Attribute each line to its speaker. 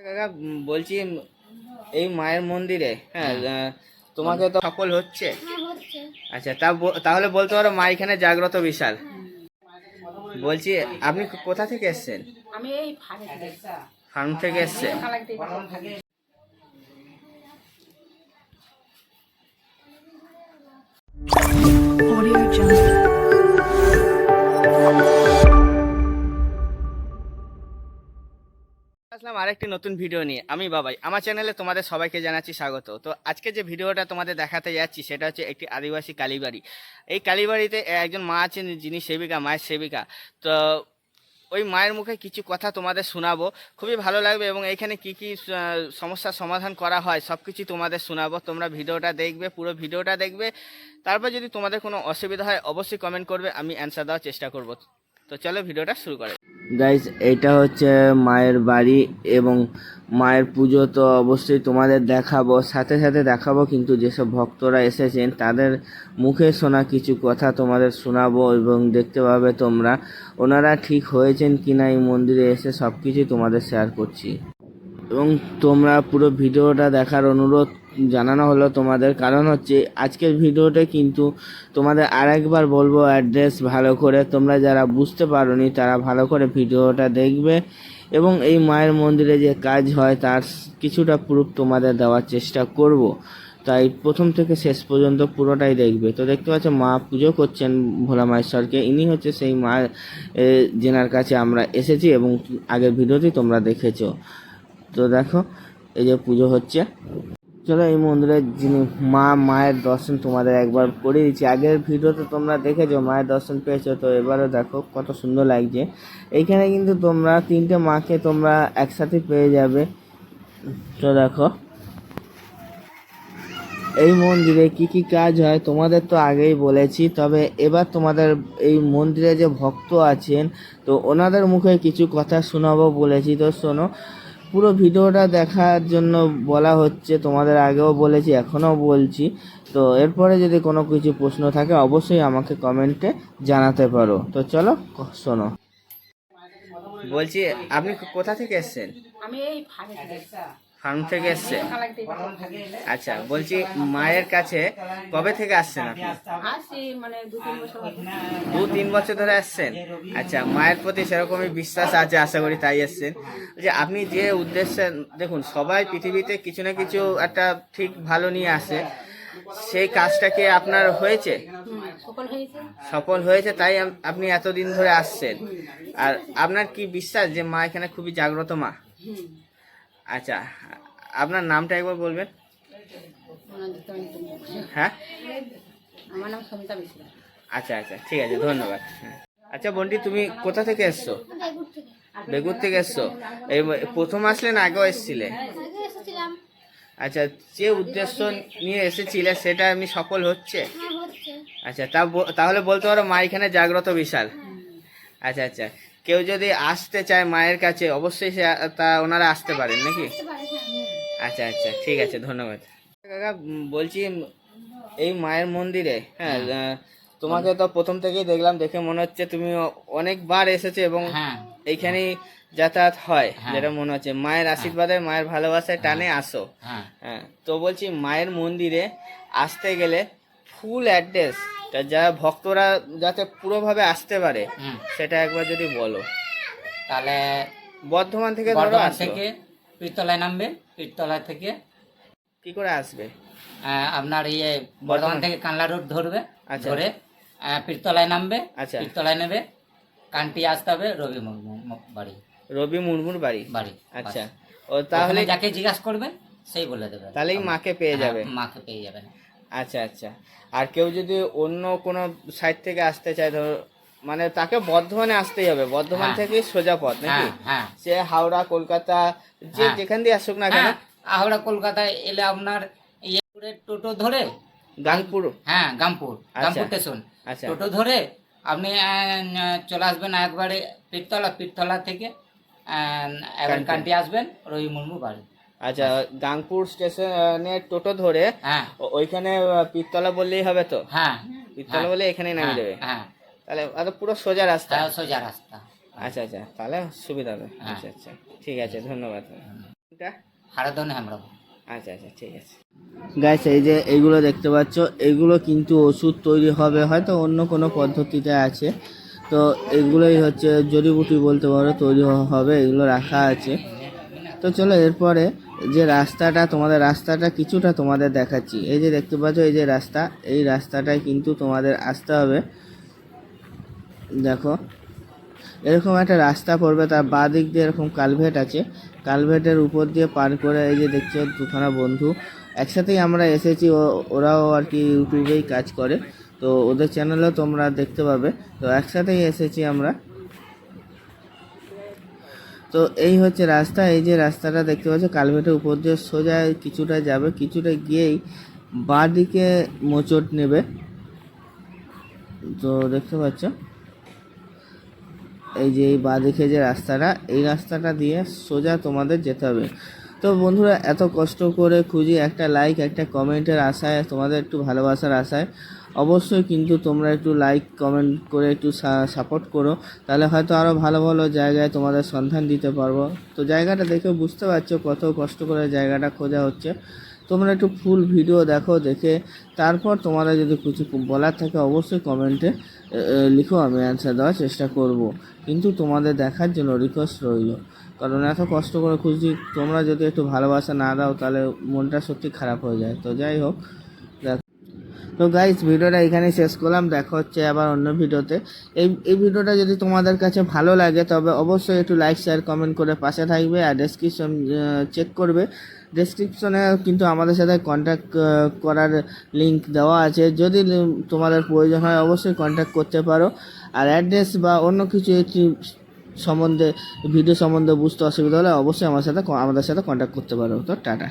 Speaker 1: কাকা বলছি এই মায়ের মন্দিরে হ্যাঁ তোমাকে তো সফল হচ্ছে?
Speaker 2: হ্যাঁ
Speaker 1: আচ্ছা তা তাহলে বলতে পারো মা এখানে জাগ্রত বিশাল। বলছি আপনি কোথা থেকে এসেছেন?
Speaker 3: আমি এই
Speaker 1: ফার্ম থেকে এসেছেন?
Speaker 4: Audio Jungle.
Speaker 1: আসলাম আরেকটি নতুন ভিডিও নিয়ে। আমি বাবাই, আমার চ্যানেলে তোমাদের সবাইকে জানাচ্ছি স্বাগত। তো আজকে যে ভিডিওটা তোমাদের দেখাতে যাচ্ছি, সেটা হচ্ছে একটি আদিবাসী কালীবাড়ি। এই কালীবাড়িতে একজন মা আছেন যিনি সেবিকা, মায়ের সেবিকা। তো ওই মায়ের মুখে কিছু কথা তোমাদের শোনাবো। খুবই ভালো লাগবে এবং এখানে কি কি সমস্যার সমাধান করা হয় সব কিছু তোমাদের শোনাবো। তোমরা ভিডিওটা দেখবে, পুরো ভিডিওটা দেখবে। তারপর যদি তোমাদের কোনো অসুবিধা হয়, অবশ্যই কমেন্ট করবে, আমি অ্যান্সার দেওয়ার চেষ্টা করব। তো চলো ভিডিওটা শুরু করে গাইজ এটা হচ্ছে মায়ের বাড়ি এবং মায়ের পুজো তো অবশ্যই তোমাদের দেখাবো, সাথে সাথে দেখাবো কিন্তু যেসব ভক্তরা এসেছেন তাদের মুখে শোনা কিছু কথা তোমাদের শোনাবো এবং দেখতে পাবে তোমরা। ওনারা ঠিক হয়েছেন কিনা এই মন্দিরে এসে সব কিছুই তোমাদের শেয়ার করছি। এবং তোমরা পুরো ভিডিওটা দেখার অনুরোধ জানানো হলো তোমাদের। কারণ হচ্ছে আজকের ভিডিওতে কিন্তু তোমাদের আরেকবার বলব অ্যাড্রেস ভালো করে। তোমরা যারা বুঝতে পারোনি তারা ভালো করে ভিডিওটা দেখবে এবং এই মায়ের মন্দিরে যে কাজ হয় তার কিছুটা প্রুফ তোমাদের দেওয়ার চেষ্টা করব। তাই প্রথম থেকে শেষ পর্যন্ত পুরোটাই দেখবে। তো দেখতে পাচ্ছ মা পুজো করছেন ভোলা মায়েশ্বরকে ইনি হচ্ছে সেই মা এ, যেনার কাছে আমরা এসেছি এবং আগের ভিডিওতেই তোমরা দেখেছ। তো দেখো, এই যে পুজো হচ্ছে। চলো এই মন্দিরের যিনি মা, মায়ের দর্শন তোমাদের একবার করে দিচ্ছি। আগের ভিডিওতে তোমরা দেখেছ, মায়ের দর্শন পেয়েছ, তো এবারও দেখো কত সুন্দর লাগছে। এইখানে কিন্তু তোমরা তিনটে মাকে তোমরা একসাথে পেয়ে যাবে। তো দেখো, এই মন্দিরে কি কি কাজ হয় তোমাদের তো আগেই বলেছি, তবে এবার তোমাদের এই মন্দিরে যে ভক্ত আছেন, তো ওনাদের মুখে কিছু কথা শোনাবো বলেছি। তো শোনো পুরো ভিডিওটা দেখার জন্য বলা হচ্ছে, তোমাদের আগেও বলেছি, এখনও বলছি। তো এরপরে যদি কোনো কিছু প্রশ্ন থাকে, অবশ্যই আমাকে কমেন্টে জানাতে পারো। তো চলো, শোনো। বলছি, আপনি কোথা থেকে এসছেন?
Speaker 3: আমি এই
Speaker 1: ফার্ম থেকে এসেছেন আচ্ছা বলছি মায়ের কাছে কবে থেকে আসছেন আপনি?
Speaker 3: মানে দু তিন বছর
Speaker 1: ধরে আসছেন? আচ্ছা মায়ের প্রতি সেরকমই বিশ্বাস আছে আশা করি তাই এসছেন। যে আপনি যে উদ্দেশ্যে দেখুন সবাই পৃথিবীতে কিছু না কিছু একটা ঠিক ভালো নিয়ে আসে। সেই কাজটা কি আপনার হয়েছে?
Speaker 3: সফল হয়েছে।
Speaker 1: তাই আপনি এতদিন ধরে আসছেন। আর আপনার কি বিশ্বাস যে মা এখানে খুবই জাগ্রত মা? আচ্ছা আপনার নামটা একবার বলবেন? হ্যাঁ?
Speaker 3: আমার নাম সমিতা মিশ্রা।
Speaker 1: আচ্ছা আচ্ছা ঠিক আছে ধন্যবাদ। হ্যাঁ। আচ্ছা বন্টি তুমি কোথা থেকে এসছো?
Speaker 2: বেগুর থেকে
Speaker 1: এসছো। এই প্রথম আসলে না আগেও এসছিলে? আচ্ছা যে উদ্দেশ্য নিয়ে এসেছিলে সেটা এমনি সফল হচ্ছে?
Speaker 2: হ্যাঁ
Speaker 1: আচ্ছা তা তাহলে বলতে পারো মা এখানে জাগ্রত বিশাল। আচ্ছা আচ্ছা। কেউ যদি আসতে চায় মায়ের কাছে অবশ্যই সে তা ওনারা আসতে পারেন নাকি?
Speaker 2: হ্যাঁ
Speaker 1: আচ্ছা আচ্ছা ঠিক আছে ধন্যবাদ। কাকা বলছি এই মায়ের মন্দিরে হ্যাঁ তোমাকে তো প্রথম থেকেই দেখলাম দেখে মনে হচ্ছে তুমি অনেকবার এসেছ এবং
Speaker 5: হ্যাঁ।
Speaker 1: এইখানেই যাতায়াত হয়
Speaker 5: হ্যাঁ।
Speaker 1: যেটা মনে হচ্ছে। মায়ের আশীর্বাদে মায়ের ভালোবাসায় টানে আসো।
Speaker 5: হ্যাঁ।
Speaker 1: হ্যাঁ তো বলছি মায়ের মন্দিরে আসতে গেলে ফুল অ্যাড্রেস যারা ভক্তরা যাতে পুরোভাবে আসতে পারে। সেটা একবার যদি বলো।
Speaker 5: তাহলে
Speaker 1: বর্ধমান থেকে ধরো
Speaker 5: বর্ধমান থেকে পীরতলায় নামবে পীরতলা থেকে।
Speaker 1: কি করে আসবে?
Speaker 5: আপনার ইয়ে বর্ধমান। থেকে কানলা রোড ধরবে
Speaker 1: আচ্ছা।
Speaker 5: ধরে পীরতলায় নামবে
Speaker 1: আচ্ছা।
Speaker 5: পীরতলায় নেবে কান্টি আসতে হবে রবি মুর্মু বাড়ি।
Speaker 1: রবি মুর্মুর বাড়ি?
Speaker 5: বাড়ি
Speaker 1: আচ্ছা। ও তাহলে
Speaker 5: যাকে জিজ্ঞাসা করবেন সেই বলে দেবে।
Speaker 1: তাহলেই মাকে পেয়ে
Speaker 5: হ্যাঁ,
Speaker 1: যাবে।
Speaker 5: মাকে পেয়ে যাবেন
Speaker 1: আচ্ছা আচ্ছা। আর কেউ যদি অন্য কোনো সাইড থেকে আসতে চায় ধরো মানে তাকে বর্ধমানে আসতেই হবে। বর্ধমান
Speaker 5: হ্যাঁ।
Speaker 1: থেকে সোজা পথ নাকি?
Speaker 5: হ্যাঁ হ্যাঁ।
Speaker 1: সে হাওড়া কলকাতা যে। যেখান দিয়ে আসুক না কেন।
Speaker 5: হাওড়া কলকাতায় এলে আপনার টোটো ধরে
Speaker 1: গাংপুর।
Speaker 5: হ্যাঁ গামপুর
Speaker 1: আচ্ছা।
Speaker 5: গামপুর স্টেশন
Speaker 1: আচ্ছা।
Speaker 5: টোটো ধরে আপনি চলে আসবেন একবারে পীরতলা পীরতলা থেকে একবার।
Speaker 1: কান্টি।
Speaker 5: আসবেন রবি মুর্মু বাড়ি।
Speaker 1: আচ্ছা গাংপুর স্টেশনে টোটো ধরে
Speaker 5: হ্যাঁ।
Speaker 1: ওইখানে আহ, পীরতলা বললেই হবে তো?
Speaker 5: হ্যাঁ।
Speaker 1: পীরতলা বলে এখানেই নামিয়ে
Speaker 5: হ্যাঁ,
Speaker 1: দেবে?
Speaker 5: হ্যাঁ।
Speaker 1: তাহলে আর পুরো সোজা রাস্তা?
Speaker 5: হ্যাঁ সোজা রাস্তা।
Speaker 1: আচ্ছা আচ্ছা তাহলে সুবিধা হবে।
Speaker 5: হ্যাঁ।
Speaker 1: আচ্ছা আচ্ছা ঠিক আছে ধন্যবাদ।
Speaker 5: হারাদনে আমরা
Speaker 1: আচ্ছা আচ্ছা ঠিক আছে। গাইস এই যে এইগুলো দেখতে পাচ্ছ এগুলো কিন্তু ওষুধ তৈরি হবে হয়তো অন্য কোনো পদ্ধতিতে আছে। তো এগুলোই হচ্ছে জড়িবুটি বলতে পারো তৈরি হবে এগুলো রাখা আছে। তো চলো এরপরে যে রাস্তাটা, তোমাদের রাস্তাটা কিছুটা তোমাদের দেখাচ্ছি। এই যে দেখতে পাচ্ছ, এই যে রাস্তা, এই রাস্তাটায় কিন্তু তোমাদের আসতে হবে। দেখো, এরকম একটা রাস্তা পড়বে, তার বাঁ দিক দিয়ে এরকম কালভেট আছে। কালভেটের উপর দিয়ে পার করে, এই যে দেখছ দুখানা বন্ধু। একসাথেই আমরা এসেছি ওরাও আর কি ইউটিউবেই কাজ করে। তো ওদের চ্যানেলেও তোমরা দেখতে পাবে। তো একসাথেই এসেছি আমরা। তো এই হচ্ছে রাস্তা, এই যে রাস্তাটা দেখতে পাচ্ছ কালভেটের উপর দিয়ে সোজা কিছুটা যাবে, কিছুটা গিয়েই বাঁ দিকে মোচট নেবে। তো দেখতে পাচ্ছ, এই যে এই বাঁদিকে যে রাস্তাটা, এই রাস্তাটা দিয়ে সোজা তোমাদের যেতে হবে। তো বন্ধুরা, এত কষ্ট করে খুঁজি একটা লাইক একটা কমেন্টের আশায়, তোমাদের একটু ভালোবাসার আশায়। অবশ্যই কিন্তু তোমরা একটু লাইক কমেন্ট করে একটু সাপোর্ট করো, তাহলে হয়তো আরও ভালো ভালো জায়গায় তোমাদের সন্ধান দিতে পারব। তো জায়গাটা দেখে বুঝতে পারছ কত কষ্ট করে জায়গাটা খোঁজা হচ্ছে। তোমরা একটু ফুল ভিডিও দেখো, দেখে তারপর তোমাদের যদি কিছু বলার থাকে অবশ্যই কমেন্টে লিখো, আমি অ্যান্সার দেওয়ার চেষ্টা করব। কিন্তু তোমাদের দেখার জন্য রিকোয়েস্ট রইল। কারণ এত কষ্ট করে খুঁজছি, তোমরা যদি একটু ভালোবাসা না দাও তাহলে মনটা সত্যি খারাপ হয়ে যায়। তো যাই হোক তো গাইস ভিডিওটা এখানেই শেষ করলাম। দেখা হচ্ছে আবার অন্য ভিডিওতে। এই এই ভিডিওটা যদি তোমাদের কাছে ভালো লাগে, তবে অবশ্যই একটু লাইক শেয়ার কমেন্ট করে পাশে থাকবে আর ডেসক্রিপশন চেক করবে। ডেসক্রিপশনে কিন্তু আমাদের সাথে কন্ট্যাক্ট করার লিংক দেওয়া আছে। যদি তোমাদের প্রয়োজন হয়, অবশ্যই কন্ট্যাক্ট করতে পারো। আর অ্যাড্রেস বা অন্য কিছু একটি সম্বন্ধে ভিডিও সম্বন্ধে বুঝতে অসুবিধা হলে অবশ্যই আমার সাথে, আমাদের সাথে কন্ট্যাক্ট করতে পারো। তো টাটা।